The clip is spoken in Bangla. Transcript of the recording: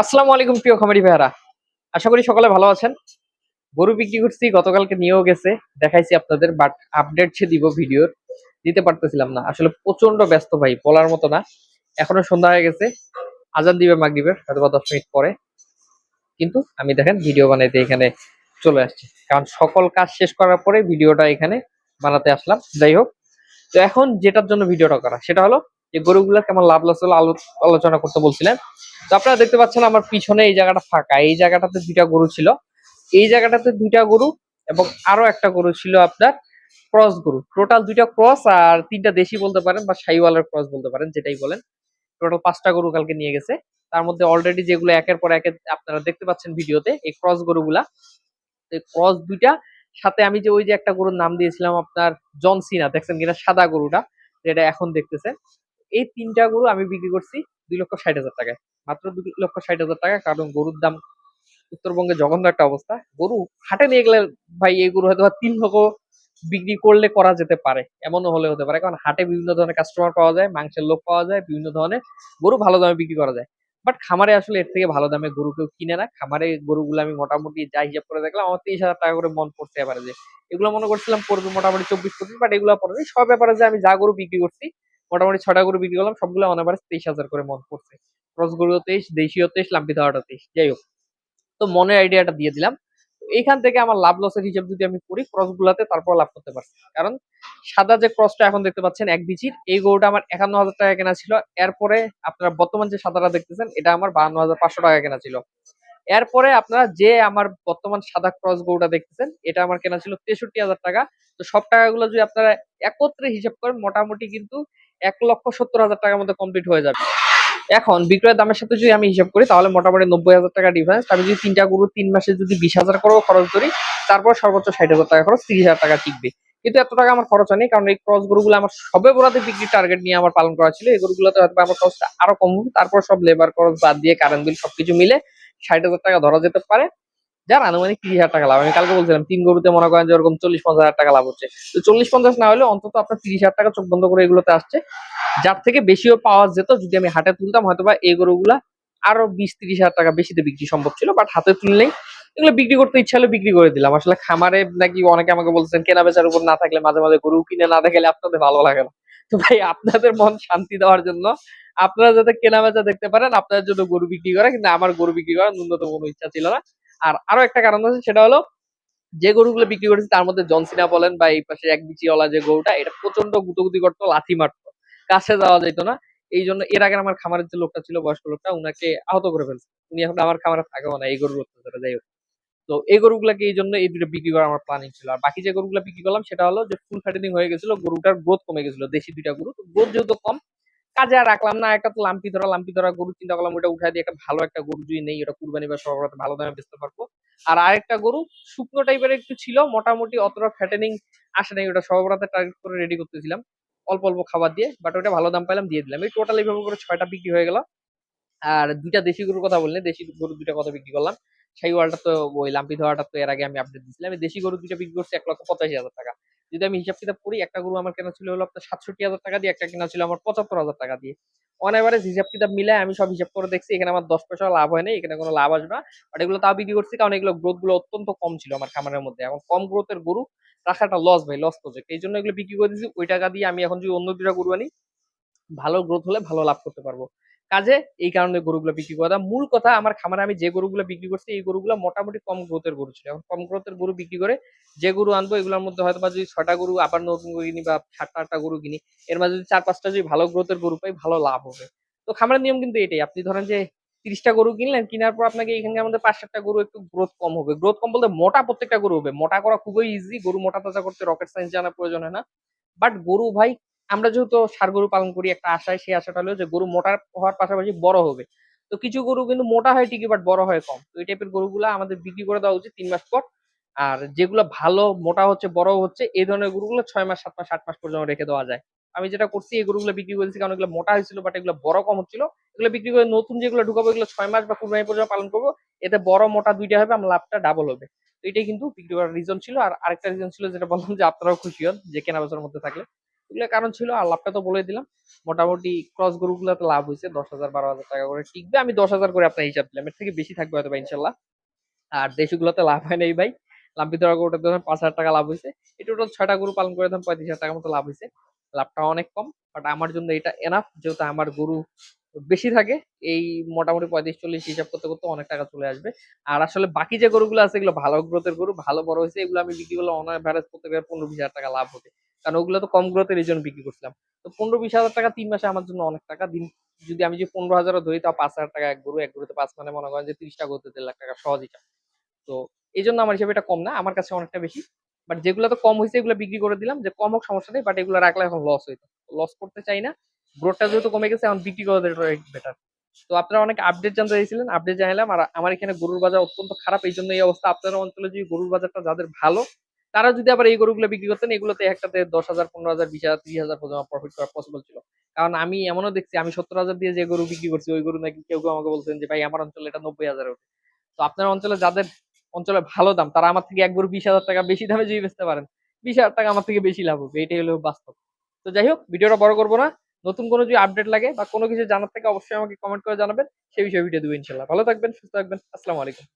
আসসালামু আলাইকুম, প্রিয় খামারি ভাইয়ারা। আশা করি সকলে ভালো আছেন। গরু বিক্রি করছি, গতকালকে নিয়েও গেছে। দেখাইছি আপনাদের বাট আপডেট সে দিব ভিডিওর। দিতে পারতেছিলাম না। আসলে প্রচণ্ড ব্যস্ত ভাই, বলার মতো না। এখনও সন্ধ্যা হয়ে গেছে। আজান দিবে মাগরিবের হয়তো বা দশ মিনিট পরে। কিন্তু আমি দেখেন, ভিডিও বানাইতে এখানে চলে আসছি। কারণ সকল কাজ শেষ করার পরে ভিডিওটা এখানে বানাতে আসলাম। যাই হোক, তো এখন যেটার জন্য ভিডিওটা করা, সেটা হলো যে গরুগুলো কেমন লাভ লস হলো আলো- আলোচনা করতে বলছিলেন। তো আপনারা দেখতে পাচ্ছেন আমার পিছনে এই জায়গাটা ফাঁকা। এই জায়গাটাতে দুইটা গরু ছিল। এই জায়গাটাতে দুইটা গরু এবং আরও একটা গরু ছিল আপনার ক্রস গরু। টোটাল দুইটা ক্রস আর তিনটা দেশি বলতে পারেন বা সাইওয়ালের ক্রস বলতে পারেন, যেটাই বলেন। টোটাল পাঁচটা গরু কালকে নিয়ে গেছে। তার মধ্যে অলরেডি যেগুলো একের পর একে আপনারা দেখতে পাচ্ছেন ভিডিওতে, এই ক্রস গরুগুলা। ক্রস দুইটা, সাথে আমি যে ওই যে একটা গরুর নাম দিয়েছিলাম আপনার জনসিনা দেখছেন কিনা? সাদা গরুটা, যেটা এখন দেখতেছেন। এই তিনটা গরু আমি বিক্রি করছি দুই লক্ষ ষাট হাজার টাকায়। মাত্র দুই লক্ষ ষাট হাজার টাকা, কারণ গরুর দাম উত্তরবঙ্গে জঘন্য একটা অবস্থা। গরু হাটে নিয়ে গেলে ভাই এই গরু হয়তো তিন লক্ষ বিক্রি করলে করা যেতে পারে, এমনও হলে হতে পারে। কারণ হাটে বিভিন্ন ধরনের কাস্টমার পাওয়া যায়, মাংসের লোক পাওয়া যায়, বিভিন্ন ধরনের গরু ভালো দামে বিক্রি করা যায়। বাট খামারে আসলে এর থেকে ভালো দামে গরু কেউ কিনে না। খামারে গরুগুলো আমি মোটামুটি যা হিসাব করে দেখলাম, আমার তেইশ হাজার টাকা করে মন পড়তে পারে যে এগুলো মনে করছিলাম পড়বে মোটামুটি চব্বিশ পঁচিশ বাট এগুলো পড়বে সব ব্যাপারে যে আমি যা গরু বিক্রি করছি মোটামুটি ছটা গরু বিক্রি করলাম, সবগুলো অন এভারেজ তেইশ হাজার করে মন পড়ছে। ক্রস তেইশ, দেশীয় তেইশ লাম্পি ধাওয়াটা তেইশ। যাই হোক, তো মনে আইডিয়াটা দিয়ে দিলাম। তো এইখান থেকে আমার লাভ লসের হিসাব যদি আমি করি ক্রস গুলাতে তারপর লাভ করতে পারছি। কারণ সাদা যে ক্রসটা এখন দেখতে পাচ্ছেন, এক বিচির এই গরুটা আমার একান্ন হাজার টাকা কেনা ছিল। এরপরে আপনারা বর্তমান যে সাদাটা দেখতেছেন, এটা আমার বাহান্ন হাজার পাঁচশো টাকা কেনা ছিল। এরপরে আপনারা যে আমার বর্তমান সাদা ক্রস গরুটা দেখতেছেন, এটা আমার কেনা ছিল তেষট্টি হাজার টাকা। তো সব টাকাগুলো যদি আপনারা একত্রে হিসাব করেন, মোটামুটি কিন্তু এক লক্ষ সত্তর হাজার টাকার মধ্যে কমপ্লিট হয়ে যাবে। এখন বিক্রয়ের দামের সাথে যদি আমি হিসাব করি, তাহলে মোটামুটি নব্বই হাজার টাকা ডিফারেন্স আমি যদি তিনটা গরু তিন মাসে যদি বিশ হাজার করেও খরচ করি, তারপর সর্বোচ্চ ষাট হাজার টাকা খরচ, তিরিশ হাজার টাকা টিকবে। কিন্তু এত টাকা আমার খরচ হয়নি, কারণ এই ক্রস গরুগুলো আমার সবে বরাতে বিক্রি টার্গেট নিয়ে আমার পালন করা ছিল। এই গরুগুলোতে হয়তো আমার খরচটা আরও কম তারপর সব লেবার খরচ বাদ দিয়ে কারেন্ট বিল সবকিছু মিলে ষাট হাজার টাকা ধরা যেতে পারে। যার আনুমানিক তিরিশ হাজার টাকা লাভ। আমি কালকে বলছিলাম, তিন গরুতে মনে করেন যে ওরকম চল্লিশ পঞ্চাশ হাজার টাকা লাভ হচ্ছে। তো চল্লিশ পঞ্চাশ না হলে অন্তত আপনার তিরিশ হাজার টাকা চোখ বন্ধ করে এগুলোতে আসছে। যার থেকে বেশিও পাওয়া যেত, যদি আমি হাটে তুলতাম হয়তো বা এই গরুগুলা আরও বিশ তিরিশ হাজার টাকা বেশিতে বিক্রি সম্ভব ছিল বাট হাতে তুললেই এগুলো বিক্রি করতে ইচ্ছা হলে বিক্রি করে দিলাম। আসলে খামারে নাকি অনেকে আমাকে বলছেন কেনা বেচার উপর না থাকলে মাঝে মাঝে গরু কিনে না দেখালে আপনাদের ভালো লাগে না। তো ভাই, আপনাদের মন শান্তি দেওয়ার জন্য আপনারা যাতে কেনা বেচা দেখতে পারেন, আপনাদের জন্য গরু বিক্রি করা, কিন্তু আমার গরু বিক্রি করার ন্যূনতম কোনো ইচ্ছা ছিল না। আর আরও একটা কারণ আছে, সেটা হলো যে গরুগুলো বিক্রি করেছি, তার মধ্যে জনসিনা বলেন বা এই পাশে এক বিচিওয়ালা যে গরুটা, এটা প্রচণ্ড গুতগুতি করতো, লাথি মারতো, কাছে যাওয়া যেত না। এই জন্য এর আগে আমার খামারের যে লোকটা ছিল, বয়স্ক লোকটা, উনাকে আহত করে ফেলছে। উনি এখন আমার খামারে থাকেও না, এই গরুর অত্যাচারে, যাই হোক। তো এই গরুগুলাকে এই জন্য এই দুটো বিক্রি করা আমার প্ল্যানিং ছিল। আর বাকি যে গরুগুলো বিক্রি করলাম, সেটা হলো যে ফুল ফ্যাটেনিং হয়ে গেছিল, গরুটার গ্রোথ কমে গেছিল, দেশি দুইটা গরু। তো গ্রোথ যেহেতু কম কাজে আর রাখলাম না, একটা তো লাম্পি ধরা লাম্পি ধরা গরু চিন্তা করলাম ওটা উঠাই দিয়ে একটা ভালো একটা গরু যদি নেই, ওটা কুরবানি বা সবার ভালো দামে বেচতে পারব। আর আরেকটা গরু শুকনো টাইপের একটু ছিল, মোটামুটি অতটা ফ্যাটেনিং আসে নাই, ওটা সবার টার্গেট করে রেডি করতেছিলাম, অল্প অল্প খাবার দিয়ে বাট ওটা ভালো দাম পাইলাম, দিয়ে দিলাম। এই টোটাল এইভাবে করে ছয়টা বিক্রি হয়ে গেল। আর দুইটা দেশি গরুর কথা বললেন দেশি গরু দুইটা কথা বিক্রি করলাম। সেই ওয়ালটা তো ওই লাম্পি ধোয়াটা তো এর আগে আমি আপডেট দিয়েছিলাম দেশি গরু দুইটা বিক্রি করছি এক লক্ষ পঁচাশি হাজার টাকা। যদি আমি হিসাব কিতাব করি, একটা গরু আমার কেনা ছিল হলো আপনার সাতষট্টি হাজার টাকা দিয়ে, একটা কেনা ছিল আমার পঁচাত্তর হাজার টাকা দিয়ে। অন এভারেজ হিসাব কিতাব মিলে আমি সব হিসাব করে দেখছি, এখানে আমার দশ পয়সা লাভ হয় না এখানে কোনো লাভ আসবে না। বাট এগুলো তাও বিক্রি করছি কারণ এগুলো গ্রোথগুলো অত্যন্ত কম ছিল আমার খামারের মধ্যে। এখন কম গ্রোথের গরু রাখাটা লস ভাই লস প্রজেক্ট এই জন্য এগুলো বিক্রি করে দিয়েছি ওই টাকা দিয়ে আমি এখন যদি অন্য দুটা গরু আনি, ভালো গ্রোথ হলে ভালো লাভ করতে পারব। কাজে এই কারণে গরুগুলো বিক্রি করা। মূল কথা, আমার খামারে আমি যে গরুগুলো বিক্রি করছি, এই গরুগুলো মোটামুটি কম গ্রোথের গরু ছিল। এখন কম গ্রোথের গরু বিক্রি করে যে গরু আনব, এগুলোর মধ্যে হয়তো বা যদি ছটা গরু আবার নতুন করে কিনি বা সাতটা আটটা গরু কিনি, এর মাঝে যদি চার পাঁচটা যদি ভালো গ্রোথের গরু পাই, ভালো লাভ হবে। তো খামারের নিয়ম কিন্তু এটাই। আপনি ধরেন যে তিরিশটা গরু কিনলেন, কেনার পর আপনাকে এখানে আমাদের পাঁচ সাতটা গরু একটু গ্রোথ কম হবে। গ্রোথ কম বলতে মোটা প্রত্যেকটা গরু হবে। মোটা করা খুবই ইজি গরু মোটা তাজা করতে রকেট সায়েন্স জানার প্রয়োজন হয় না। বাট গরু ভাই আমরা যেহেতু ষাড় গরু পালন করি, একটা আশায় সেই আশাটা হলো যে গরু মোটা হওয়ার পাশাপাশি বড় হবে। তো কিছু গরু কিন্তু মোটা হয় ঠিকই বাট বড় হয় কম। তো এই টাইপের গরুগুলা আমাদের বিক্রি করে দেওয়া উচিত তিন মাস পর। আর যেগুলো ভালো, মোটা হচ্ছে, বড় হচ্ছে, এই ধরনের গরুগুলো ছয় মাস, সাত মাস, আট মাস পর্যন্ত রেখে দেওয়া যায়। আমি যেটা করছি, এই গরুগুলো বিক্রি করেছি কারণ এগুলো মোটা হয়েছিল বাট এগুলো বড় কম হচ্ছিল। এগুলো বিক্রি করে নতুন যেগুলো ঢুকাবো, এগুলো ছয় মাস বা কুরবানি পর্যন্ত পালন করব, এতে বড়, মোটা দুইটা হবে, আমার লাভটা ডাবল হবে। এটাই কিন্তু বিক্রি করার রিজন ছিল। আর আরেকটা রিজন ছিল, যেটা বললাম যে আপনারাও খুশি হন যে কেনা বেচার মধ্যে থাকলে। এগুলো কারণ ছিল, আর লাভটা তো বলে দিলাম। মোটামুটি ক্রস গরুগুলোতে লাভ হয়েছে দশ হাজার বারো হাজার টাকা করে। টিকবে, আমি দশ হাজার করে আপনার হিসাব দিলাম। এর থেকে বেশি থাকবে হয়তো ইনশাল্লাহ। আর দেশিগুলোতে লাভ হয় নাই ভাই। লাম্পি ধরা গরুটা ধরেন পাঁচ হাজার টাকা লাভ হয়েছে। এই টোটাল ছয়টা গরু পালন করে ধরেন পঁয়ত্রিশ হাজার টাকার মতো লাভ হয়েছে। লাভটা অনেক কম বাট আমার জন্য এটা এনাফ যেহেতু আমার গরু বেশি থাকে। এই মোটামুটি পঁয়ত্রিশ, চল্লিশ হিসাব করতে করতে অনেক টাকা চলে আসবে। আর আসলে বাকি যে গরুগুলো আছে, এগুলো ভালো গ্রোথের গরু, ভালো বড় হয়েছে, এগুলো আমি বিক্রি করলে অনেক ভ্যারেজ করতে গেলে পনেরো বিশ হাজার টাকা লাভ হবে। কারণ ওগুলো তো কম গ্রোথের এই জন্য বিক্রি করছিলাম। তো পনেরো বিশ হাজার টাকা তিন মাসে আমার জন্য অনেক টাকা। দিন যদি আমি যে পনেরো হাজারও ধরি, তাও পাঁচ হাজার টাকা এক গরু, এক গরুতে পাঁচ মানে মনে করেন যে তিরিশটা গরুতে দেড় লাখ টাকা সহজ হিসাব তো এই জন্য আমার হিসাবে এটা কম না, আমার কাছে অনেকটা বেশি। বাট যেগুলো তো কম হয়েছে, এগুলো বিক্রি করে দিলাম। যে কম হোক সমস্যা নেই বাট এগুলো রাখলে এখন লস হইতো। লস করতে চাই না। গ্রোথটা যেহেতু কমে গেছে, এখন বিক্রি করে বেটার তো আপনারা অনেক আপডেট জানতে চাইছিলেন আপডেট জানালাম আর আমার এখানে গরুর বাজার অত্যন্ত খারাপ। এই জন্য এই অবস্থা। আপনার অঞ্চলে যদি গরুর বাজারটা, যাদের ভালো তারা যদি আবার এই গরুগুলো বিক্রি করতেন, এগুলোতে একটাতে দশ হাজার, পনেরো হাজার, বিশ হাজার, ত্রিশ হাজার পর্যন্ত প্রফিট করা পসিবল ছিল। কারণ আমি এমনও দেখছি, আমি সত্তর হাজার দিয়ে যে গরু বিক্রি করছি, ওই গরু নাকি কেউ কেউ আমাকে বলছেন যে, ভাই, আমার অঞ্চলে এটা নব্বই হাজার ওঠে। তো আপনার অঞ্চলে যাদের অঞ্চলে ভালো দাম, তারা আমার থেকে এক গরু বিশ হাজার টাকা বেশি দামে যদি বেচতে পারেন, বিশ হাজার টাকা আমার থেকে বেশি লাভ হবে। এটাই হলো বাস্তব। তো যাই হোক, ভিডিওটা বড় করব না। নতুন কোনো যদি আপডেট লাগে বা কোনো কিছু জানার থেকে, অবশ্যই আমাকে কমেন্ট করে জানাবেন। সেই বিষয়ে ভিডিও দেবো ইনশাল্লাহ ভালো থাকবেন, সুস্থ থাকবেন। আসসালামু আলাইকুম।